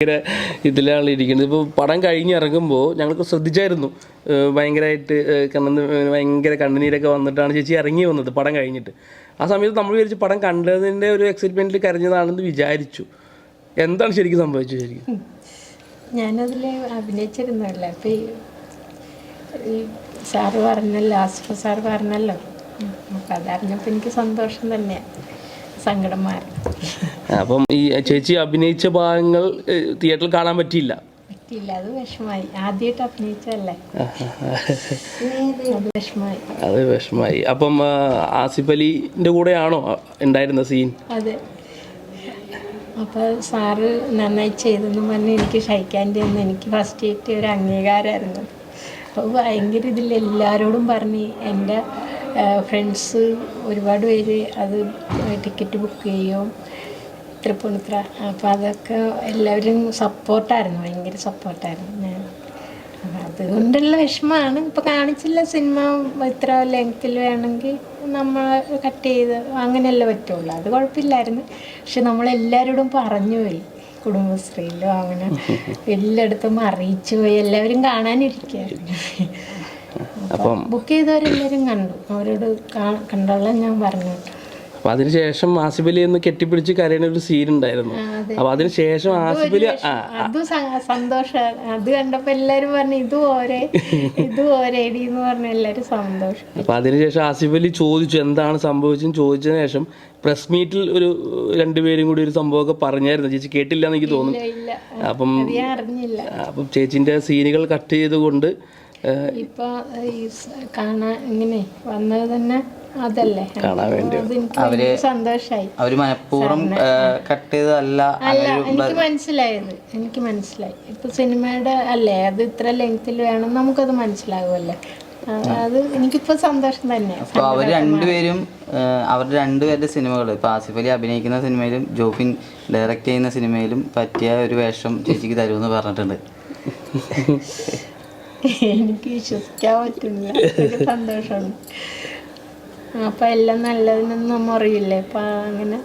ഭയങ്കര ഇതിലാണ് ഇരിക്കുന്നത്. ഇപ്പോൾ പടം കഴിഞ്ഞിറങ്ങുമ്പോൾ ഞങ്ങൾക്ക് ശ്രദ്ധിച്ചായിരുന്നു. ഭയങ്കരമായിട്ട് കണ്ണിന്ന് ഭയങ്കര കണ്ണുനീരൊക്കെ വന്നിട്ടാണ് ചേച്ചി ഇറങ്ങി വന്നത് പടം കഴിഞ്ഞിട്ട്. ആ സമയത്ത് നമ്മൾ വിചാരിച്ച് പടം കണ്ടതിന്റെ ഒരു എക്സൈറ്റ്മെന്റിൽ കരഞ്ഞതാണെന്ന് വിചാരിച്ചു. എന്താണ് ശരിക്കും സംഭവിച്ചത് ശരിക്കും? ഞാനതിൽ അഭിനയിച്ചിരുന്നല്ല അപ്പം ഈ ഈ സാറ് പറഞ്ഞല്ലോ ആസിഫ സാറ് പറഞ്ഞല്ലോ. അപ്പം അതറിഞ്ഞപ്പോൾ എനിക്ക് സന്തോഷം തന്നെയാണ് സങ്കടം മാറി അപ്പം ഈ ചേച്ചി അഭിനയിച്ച ഭാഗങ്ങൾ തിയേറ്ററിൽ കാണാൻ പറ്റിയില്ല? പറ്റിയില്ല അത് വിഷമായി. ആദ്യമായിട്ട് അഭിനയിച്ചല്ലേ അത് വിഷമായി. അത് വിഷമായി. അപ്പം ആസിഫ് കൂടെ കൂടെയാണോ ഉണ്ടായിരുന്ന സീൻ? അതെ. അപ്പോൾ സാറ് നന്നായി ചെയ്തെന്ന് പറഞ്ഞ് എനിക്ക് ഷൈക്കാന്റെ ഒന്ന് എനിക്ക് ഫസ്റ്റ് കിട്ടിയ ഒരു അംഗീകാരമായിരുന്നു. അപ്പോൾ ഭയങ്കര ഇതിൽ എല്ലാവരോടും പറഞ്ഞ് എന്റെ ഫ്രണ്ട്സ് ഒരുപാട് പേര് അത് ടിക്കറ്റ് ബുക്ക് ചെയ്യും. തൃപ്പൂണിത്തുറ. അപ്പോൾ അതൊക്കെ എല്ലാവരും സപ്പോർട്ടായിരുന്നു ഭയങ്കര സപ്പോർട്ടായിരുന്നു ഞാൻ. അപ്പം അതുകൊണ്ടുള്ള വിഷമമാണ് ഇപ്പോൾ കാണിച്ചില്ല സിനിമ ഇത്ര ലെങ്ത്തിൽ വേണമെങ്കിൽ നമ്മൾ കട്ട് ചെയ്ത് അങ്ങനെയല്ലേ പറ്റുള്ളൂ. അത് കുഴപ്പമില്ലായിരുന്നു. പക്ഷെ നമ്മളെല്ലാവരോടും പറഞ്ഞു പോയി. കുടുംബശ്രീയിലും അങ്ങനെ എല്ലായിടത്തും അറിയിച്ചു പോയി. എല്ലാവരും കാണാനിരിക്കുകയായിരുന്നു അപ്പം ബുക്ക് ചെയ്തവരെല്ലാവരും കണ്ടു. അവരോട് കാ- ഞാൻ പറഞ്ഞു. അപ്പൊ അതിനുശേഷം ആസിഫ് അലി എന്ന് കെട്ടിപ്പിടിച്ച് കരയുന്ന ഒരു സീൻ ഉണ്ടായിരുന്നു. അപ്പൊ അതെ. അപ്പം അതിനുശേഷം ആസിഫ് അലി ആ അത് സന്തോഷം അത് കണ്ടപ്പോൾ എല്ലാരും പറഞ്ഞു ഇത് പോരെ ഇത് പോരേടി എന്ന് പറഞ്ഞു എല്ലാരും സന്തോഷം. അപ്പൊ അതിനുശേഷം ആസിഫ് അലി ചോദിച്ചു എന്താണ് സംഭവിച്ചെന്ന് ചോദിച്ചതിന് ശേഷം പ്രസ് മീറ്റിൽ ഒരു രണ്ടുപേരും കൂടി ഒരു സംഭവമൊക്കെ പറഞ്ഞായിരുന്നു. ചേച്ചി കേട്ടില്ല എന്ന് എനിക്ക് തോന്നുന്നു. ഇല്ല. അപ്പം അപ്പം ചേച്ചിന്റെ സീനുകൾ കട്ട് ചെയ്തുകൊണ്ട് ഏഹ്, ഇപ്പൊ ഈ സ് കാണാൻ ഇങ്ങനെ വന്നത് തന്നെ അതല്ലേ? കാണാൻ വേണ്ടി അതെനിക്ക് സന്തോഷായി. അവർ മനഃപൂർവം കട്ട് ചെയ്തതല്ല അല്ല എനിക്ക് മനസ്സിലായത് എനിക്ക് മനസ്സിലായി. ഇപ്പൊ സിനിമയുടെ അല്ലേ അത് ഇത്ര ലെങ്ത്തിൽ വേണം നമുക്കത് മനസ്സിലാകുമല്ലേ? അത് എനിക്കിപ്പോ സന്തോഷം തന്നെ. അപ്പോൾ അവർ രണ്ടുപേരും അവരുടെ രണ്ടുപേരുടെ സിനിമകൾ ഇപ്പൊ ആസിഫ് അലി അഭിനയിക്കുന്ന സിനിമയിലും ജോഫിൻ ഡയറക്റ്റ് ചെയ്യുന്ന സിനിമയിലും പറ്റിയ ഒരു വേഷം ചേച്ചിക്ക് തരുമെന്ന് പറഞ്ഞിട്ടുണ്ട്. എനിക്ക് വിശ്വസിക്കാൻ പറ്റുന്നില്ല ഒരു സന്തോഷമുണ്ട് അപ്പം എല്ലാം നല്ലതിനൊന്നും നമ്മൾ അറിയില്ലേ അപ്പം അങ്ങനെ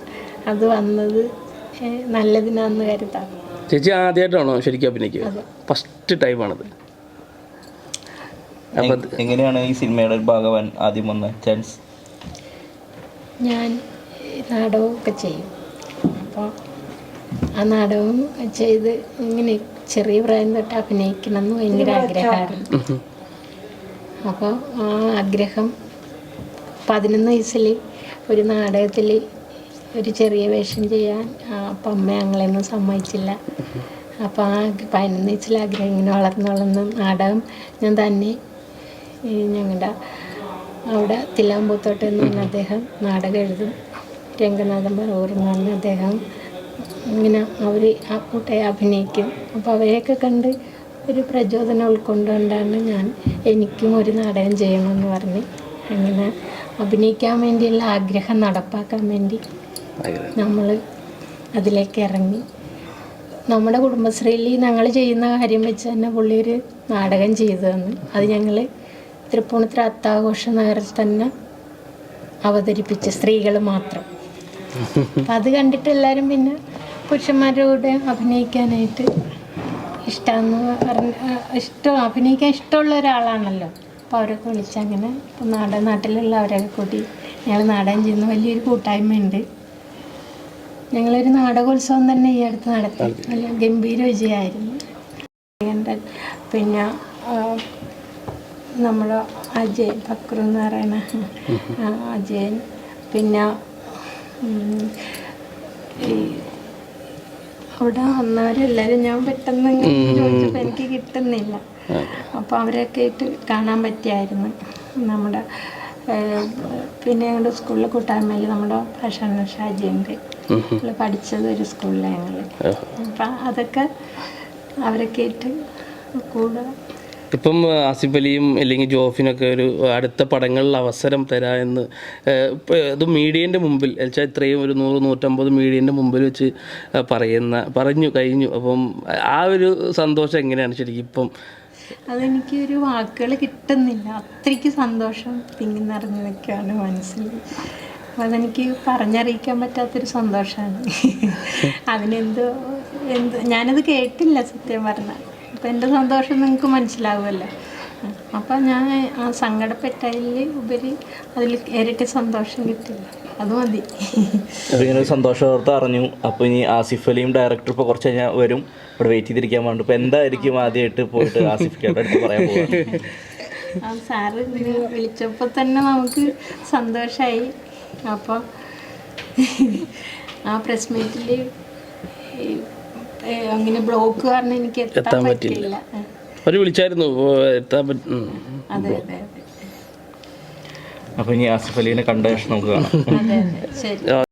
അത് വന്നത് നല്ലതിനാന്ന് കരുതാം. ചേച്ചി ആദ്യമായിട്ടാണോ ശരിക്കും അഭിനയിക്കുക? ഫസ്റ്റ് ടൈമാണത്. എങ്ങനെയാണ് ഈ സിനിമയുടെ ഭാഗവൻ ആദ്യം വന്ന? ചാൻസ്? ഞാൻ നാടകമൊക്കെ ചെയ്യും. അപ്പോൾ ആ നാടകം ചെയ്ത് ഇങ്ങനെ ചെറിയ പ്രായം തൊട്ട് അഭിനയിക്കണം എന്ന് ഭയങ്കര ആഗ്രഹമായിരുന്നു അപ്പോൾ ആ ആഗ്രഹം പതിനൊന്ന് വയസ്സിൽ ഒരു നാടകത്തിൽ ഒരു ചെറിയ വേഷം ചെയ്യാൻ ആ, അപ്പം അമ്മ ഞങ്ങളെയൊന്നും സമ്മതിച്ചില്ല. അപ്പോൾ ആ പതിനൊന്ന് വയസ്സിൽ ആഗ്രഹം ഇങ്ങനെ വളർന്നു വളർന്ന് നാടകം ഞാൻ തന്നെ ഞങ്ങളുടെ അവിടെ തില്ലാമ്പൂത്തോട്ടെന്ന് പറഞ്ഞ അദ്ദേഹം നാടകം എഴുതും. രംഗനാഥൻ പറവൂർ എന്ന് പറഞ്ഞ അദ്ദേഹം ഇങ്ങനെ അവർ ആ കൂട്ടയെ അഭിനയിക്കും. അപ്പോൾ അവരെയൊക്കെ കണ്ട് ഒരു പ്രചോദനം ഉൾക്കൊണ്ടുകൊണ്ടാണ് ഞാൻ എനിക്കും ഒരു നാടകം ചെയ്യണമെന്ന് പറഞ്ഞ് അങ്ങനെ അഭിനയിക്കാൻ വേണ്ടിയുള്ള ആഗ്രഹം നടപ്പാക്കാൻ വേണ്ടി നമ്മൾ അതിലേക്ക് ഇറങ്ങി. നമ്മുടെ കുടുംബശ്രീയിൽ ഞങ്ങൾ ചെയ്യുന്ന കാര്യം വെച്ച് തന്നെ പുള്ളി ഒരു നാടകം ചെയ്തു തന്നു. അത് ഞങ്ങൾ തൃപ്പൂണിത്തുറ അത്താഘോഷ നഗരത്തിൽ തന്നെ അവതരിപ്പിച്ച് സ്ത്രീകൾ മാത്രം. അപ്പം അത് കണ്ടിട്ട് എല്ലാവരും പിന്നെ പുരുഷന്മാരുടെ അഭിനയിക്കാനായിട്ട് ഇഷ്ടമെന്ന് പറഞ്ഞ ഇഷ്ടം അഭിനയിക്കാൻ ഇഷ്ടമുള്ള ഒരാളാണല്ലോ. അപ്പോൾ അവരൊക്കെ വിളിച്ച് അങ്ങനെ ഇപ്പം നാടൻ നാട്ടിലുള്ള അവരൊക്കെ കൂട്ടി ഞങ്ങൾ നാടൻ ചെയ്യുന്ന വലിയൊരു കൂട്ടായ്മയുണ്ട്. ഞങ്ങളൊരു നാടകോത്സവം തന്നെ ഈ അടുത്ത് നടത്തി. നല്ല ഗംഭീര വിജയമായിരുന്നു. പിന്നെ നമ്മൾ അജയൻ ബക്രു എന്ന് പറയുന്ന അജയൻ. പിന്നെ അവിടെ വന്നവരെല്ലാരും ഞാൻ പെട്ടെന്ന് ചോദിച്ചപ്പോൾ എനിക്ക് കിട്ടുന്നില്ല. അപ്പോൾ അവരൊക്കെ ആയിട്ട് കാണാൻ പറ്റിയായിരുന്നു. നമ്മുടെ പിന്നെ ഞങ്ങളുടെ സ്കൂളിലെ കൂട്ടായ്മയിൽ നമ്മുടെ ഭാഷാണ ഷാജിയുണ്ട്. പഠിച്ചത് ഒരു സ്കൂളിലാണ് ഞങ്ങൾ അപ്പം അതൊക്കെ അവരൊക്കെ ആയിട്ട് കൂടെ ഇപ്പം ആസിഫ് അലിയും അല്ലെങ്കിൽ ജോഫിനൊക്കെ ഒരു അടുത്ത പടങ്ങളിൽ അവസരം തരാ എന്ന് അത് മീഡിയന്റെ മുമ്പിൽ വെച്ചാൽ ഇത്രയും ഒരു നൂറ് നൂറ്റമ്പത് മീഡിയന്റെ മുമ്പിൽ വെച്ച് പറയുന്ന പറഞ്ഞു കഴിഞ്ഞു. അപ്പം ആ ഒരു സന്തോഷം എങ്ങനെയാണ് ശരിക്കും ഇപ്പം? അതെനിക്ക് ഒരു വാക്കുകൾ കിട്ടുന്നില്ല. അത്രയ്ക്ക് സന്തോഷം തിങ്ങി നിറഞ്ഞു നിൽക്കുകയാണ് മനസ്സിൽ അതെനിക്ക് പറഞ്ഞറിയിക്കാൻ പറ്റാത്തൊരു സന്തോഷമാണ്. അതിനെന്തോ എന്ത് ഞാനത് കേട്ടില്ല സത്യം പറഞ്ഞാൽ. അപ്പം എന്റെ സന്തോഷം നിങ്ങൾക്ക് മനസ്സിലാവുമല്ലോ. അപ്പം ഞാൻ ആ സങ്കടപ്പെട്ടതിൽ ഉപരി അതിൽ ഇരട്ടി സന്തോഷം കിട്ടില്ല അത് മതി. അതിങ്ങനെ ഇങ്ങനെ ഒരു സന്തോഷ വാർത്ത അറിഞ്ഞു. അപ്പോൾ ഇനി ആസിഫ് അലിയും ഡയറക്ടർ ഇപ്പോൾ കുറച്ച് കഴിഞ്ഞാൽ വരും. ഇവിടെ വെയിറ്റ് ചെയ്തിരിക്കാൻ വേണ്ടി ഇപ്പോൾ എന്തായിരിക്കും ആദ്യമായിട്ട് പോയിട്ട് ആസിഫ് അടുത്ത് പറയാൻ പോകുന്നത് ആ സാറ് വിളിച്ചപ്പോൾ തന്നെ നമുക്ക് സന്തോഷമായി അപ്പോൾ ആ പ്രസ് മീറ്റിൽ അങ്ങനെ ബ്ലോക്ക് കാരണം എനിക്ക് എത്താൻ പറ്റില്ല. അവർ വിളിച്ചായിരുന്നു എത്താൻ പറ്റും. അതെ അതെ അപ്പോൾ ഇനി ആസിഫ് അലീനെ കണ്ട ശേഷം നമുക്ക് കാണാം. അതെ അതെ. ശരി.